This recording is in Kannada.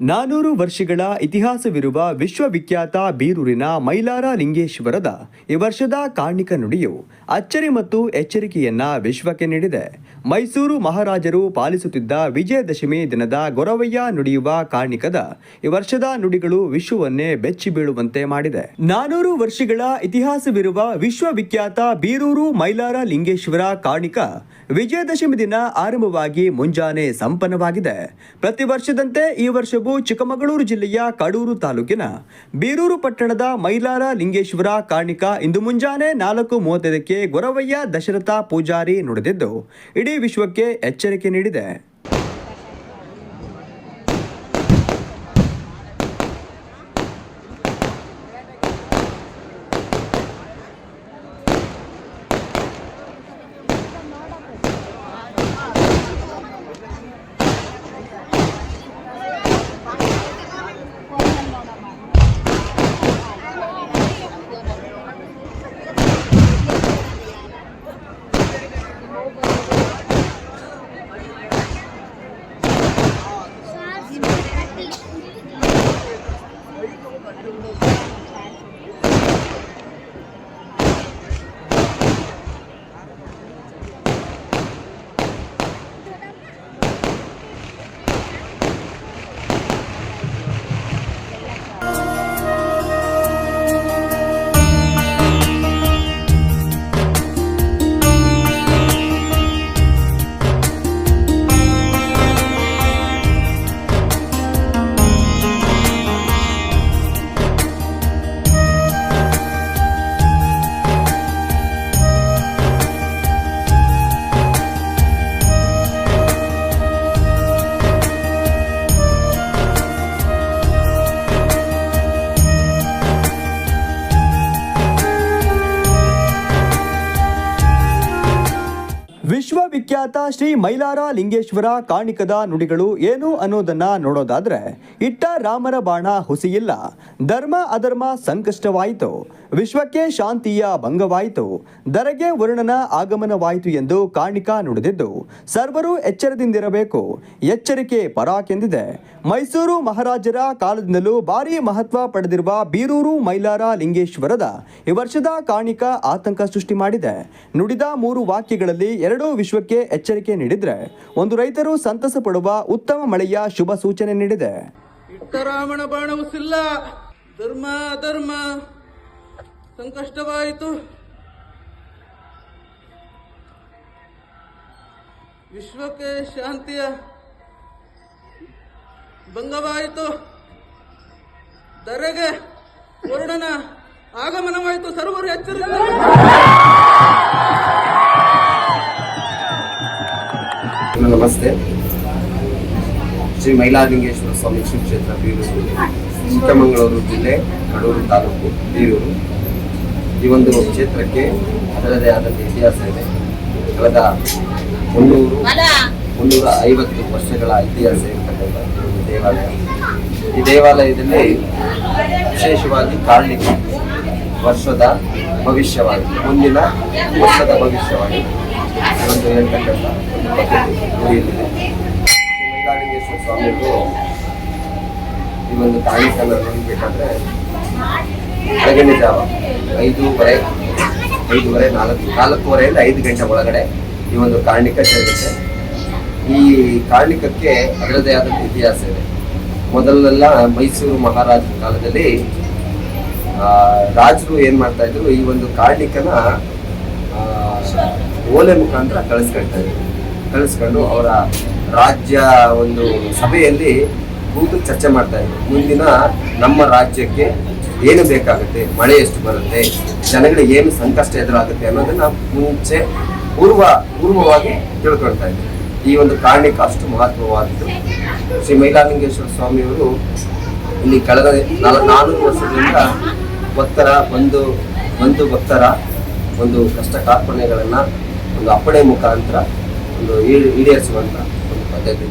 ನಾನೂರು ವರ್ಷಗಳ ಇತಿಹಾಸವಿರುವ ವಿಶ್ವವಿಖ್ಯಾತ ಬೀರೂರಿನ ಮೈಲಾರ ಲಿಂಗೇಶ್ವರದ ಈ ವರ್ಷದ ಕಾರ್ಣಿಕ ನುಡಿಯು ಅಚ್ಚರಿ ಮತ್ತು ಎಚ್ಚರಿಕೆಯನ್ನ ವಿಶ್ವಕ್ಕೆ ನೀಡಿದೆ. ಮೈಸೂರು ಮಹಾರಾಜರು ಪಾಲಿಸುತ್ತಿದ್ದ ವಿಜಯದಶಮಿ ದಿನದ ಗೊರವಯ್ಯ ನುಡಿಯುವ ಕಾರ್ಣಿಕದ ಈ ವರ್ಷದ ನುಡಿಗಳು ವಿಶ್ವವನ್ನೇ ಬೆಚ್ಚಿ ಬೀಳುವಂತೆ ಮಾಡಿದೆ. ನಾನೂರು ವರ್ಷಗಳ ಇತಿಹಾಸವಿರುವ ವಿಶ್ವವಿಖ್ಯಾತ ಬೀರೂರು ಮೈಲಾರ ಲಿಂಗೇಶ್ವರ ಕಾರ್ಣಿಕ ವಿಜಯದಶಮಿ ದಿನ ಆರಂಭವಾಗಿ ಮುಂಜಾನೆ ಸಂಪನ್ನವಾಗಿದೆ. ಪ್ರತಿ ವರ್ಷದಂತೆ ಈ ವರ್ಷವೂ ಚಿಕ್ಕಮಗಳೂರು ಜಿಲ್ಲೆಯ ಕಡೂರು ತಾಲೂಕಿನ ಬೀರೂರು ಪಟ್ಟಣದ ಮೈಲಾರ ಲಿಂಗೇಶ್ವರ ಕಾರ್ಣಿಕ ಇಂದು ಮುಂಜಾನೆ ನಾಲ್ಕು ಮೂವತ್ತೈದಕ್ಕೆ ಗೊರವಯ್ಯ ದಶರಥ ಪೂಜಾರಿ ನುಡಿದಿದ್ದು, ಇಡೀ ವಿಶ್ವಕ್ಕೆ ಎಚ್ಚರಿಕೆ ನೀಡಿದೆ. ವಿಶ್ವವಿಖ್ಯಾತ ಶ್ರೀ ಮೈಲಾರ ಲಿಂಗೇಶ್ವರ ಕಾಣಿಕದ ನುಡಿಗಳು ಏನು ಅನ್ನೋದನ್ನ ನೋಡೋದಾದ್ರೆ, ಇಟ್ಟ ರಾಮರ ಬಾಣ ಹುಸಿಯಿಲ್ಲ. ಧರ್ಮ ಅಧರ್ಮ ಸಂಕಷ್ಟವಾಯಿತು. ವಿಶ್ವಕ್ಕೆ ಶಾಂತಿಯ ಭಂಗವಾಯಿತು. ದರಗೆ ವರ್ಣನ ಆಗಮನವಾಯಿತು ಎಂದು ಕಾಣಿಕ ನುಡಿದಿದ್ದು, ಸರ್ವರು ಎಚ್ಚರದಿಂದಿರಬೇಕು. ಎಚ್ಚರಿಕೆ ಪರಾಕೆಂದಿದೆ. ಮೈಸೂರು ಮಹಾರಾಜರ ಕಾಲದಿಂದಲೂ ಭಾರಿ ಮಹತ್ವ ಪಡೆದಿರುವ ಬೀರೂರು ಮೈಲಾರ ಲಿಂಗೇಶ್ವರದ ಈ ವರ್ಷದ ಕಾಣಿಕ ಆತಂಕ ಸೃಷ್ಟಿ ಮಾಡಿದೆ. ನುಡಿದ ಮೂರು ವಾಕ್ಯಗಳಲ್ಲಿ ಎರಡೂ ವಿಶ್ವಕ್ಕೆ ಎಚ್ಚರಿಕೆ ನೀಡಿದ್ರೆ ಒಂದು ರೈತರು ಸಂತಸ ಪಡುವ ಉತ್ತಮ ಮಳೆಯ ಶುಭ ಸೂಚನೆ ನೀಡಿದೆ. ಇಟ್ಟರಾಮನ ಬಾಣವು ಸಿಲ್ಲ. ಧರ್ಮ ಅಧರ್ಮ ಸಂಕಷ್ಟವಾಯಿತು. ವಿಶ್ವಕ್ಕೆ ಶಾಂತಿಯ ಭಂಗವಾಯಿತು. ದರೆಗೆ ವರುಣನ ಆಗಮನವಾಯಿತು. ಸರ್ವರು ಎಚ್ಚರಿಕೆ ನಮಸ್ತೆ. ಶ್ರೀ ಮೈಲಾಲಿಂಗೇಶ್ವರ ಸ್ವಾಮಿ ಕ್ಷೇತ್ರ, ಬೀರೂರು, ಚಿಕ್ಕಮಗಳೂರು ಜಿಲ್ಲೆ, ಕಡೂರು ತಾಲೂಕು, ಬೀರೂರು. ಈ ಒಂದು ಕ್ಷೇತ್ರಕ್ಕೆ ಅದರದೇ ಆದಂಥ ಇತಿಹಾಸ ಇದೆ. ಕಳೆದ ಮುನ್ನೂರು, ಮುನ್ನೂರ ಐವತ್ತು ವರ್ಷಗಳ ಇತಿಹಾಸ ಇರತಕ್ಕಂಥ ದೇವಾಲಯ. ಈ ದೇವಾಲಯದಲ್ಲಿ ವಿಶೇಷವಾಗಿ ಕಾರ್ಣಿಕ ವರ್ಷದ ಭವಿಷ್ಯವಾಗಿ, ಮುಂದಿನ ವರ್ಷದ ಭವಿಷ್ಯವಾಗಿ ಒಂದು ಹೇಳ್ತಕ್ಕಂಥ ಒಂದು ಪದ್ಧತಿ ರೂಢಿಯಲ್ಲಿದೆ ಸ್ವಾಮಿಗಳು ಈ ಒಂದು ಕಾರ್ಣಿಕನ ನೋಡಬೇಕಾದ್ರೆ ಬೆಳಗಿನ ಜಾವ ಐದೂವರೆ ಐದೂವರೆ, ನಾಲ್ಕು, ನಾಲ್ಕೂವರೆಯಿಂದ ಐದು ಗಂಟೆ ಒಳಗಡೆ ಈ ಒಂದು ಕಾರ್ಣಿಕ ಜರುಗುತ್ತೆ ಈ ಕಾರ್ಣಿಕಕ್ಕೆ ಅದರದೇ ಆದ ಇತಿಹಾಸ ಇದೆ. ಮೊದಲೆಲ್ಲ ಮೈಸೂರು ಮಹಾರಾಜರ ಕಾಲದಲ್ಲಿ ರಾಜರು ಏನ್ ಮಾಡ್ತಾ ಇದ್ರು? ಈ ಒಂದು ಕಾರ್ಣಿಕನ ಓಲೆ ಮುಖಾಂತರ ಕಳಿಸ್ಕೊಳ್ತಾ ಇದ್ರು. ಕಳಿಸ್ಕೊಂಡು ಅವರ ರಾಜ್ಯ ಒಂದು ಸಭೆಯಲ್ಲಿ ಕೂತು ಚರ್ಚೆ ಮಾಡ್ತಾ ಇದ್ರು. ಮುಂದಿನ ನಮ್ಮ ರಾಜ್ಯಕ್ಕೆ ಏನು ಬೇಕಾಗುತ್ತೆ, ಮಳೆ ಎಷ್ಟು ಬರುತ್ತೆ, ಜನಗಳಿಗೆ ಏನು ಸಂಕಷ್ಟ ಎದುರಾಗುತ್ತೆ ಅನ್ನೋದನ್ನ ಮುಂಚೆ ಪೂರ್ವ, ಪೂರ್ವವಾಗಿ ತಿಳ್ಕೊಳ್ತಾ ಇದ್ರು. ಈ ಒಂದು ಕಾರಣಕ್ಕೆ ಅಷ್ಟು ಮಹತ್ವವಾದದ್ದು. ಶ್ರೀ ಮೈಲಾಲಿಂಗೇಶ್ವರ ಸ್ವಾಮಿಯವರು ಇಲ್ಲಿ ಕಳೆದ ನಾಲ್ಕು ವರ್ಷದಿಂದ ಭಕ್ತರ ಒಂದು ಒಂದು ಭಕ್ತರ ಒಂದು ಕಷ್ಟ ಕಾರ್ಪಣ್ಯಗಳನ್ನ ಒಂದು ಅಪ್ಪಣೆ ಮುಖಾಂತರ ಒಂದು ಈಡೇರಿಸುವಂತ ಒಂದು ಪದ್ಧತಿ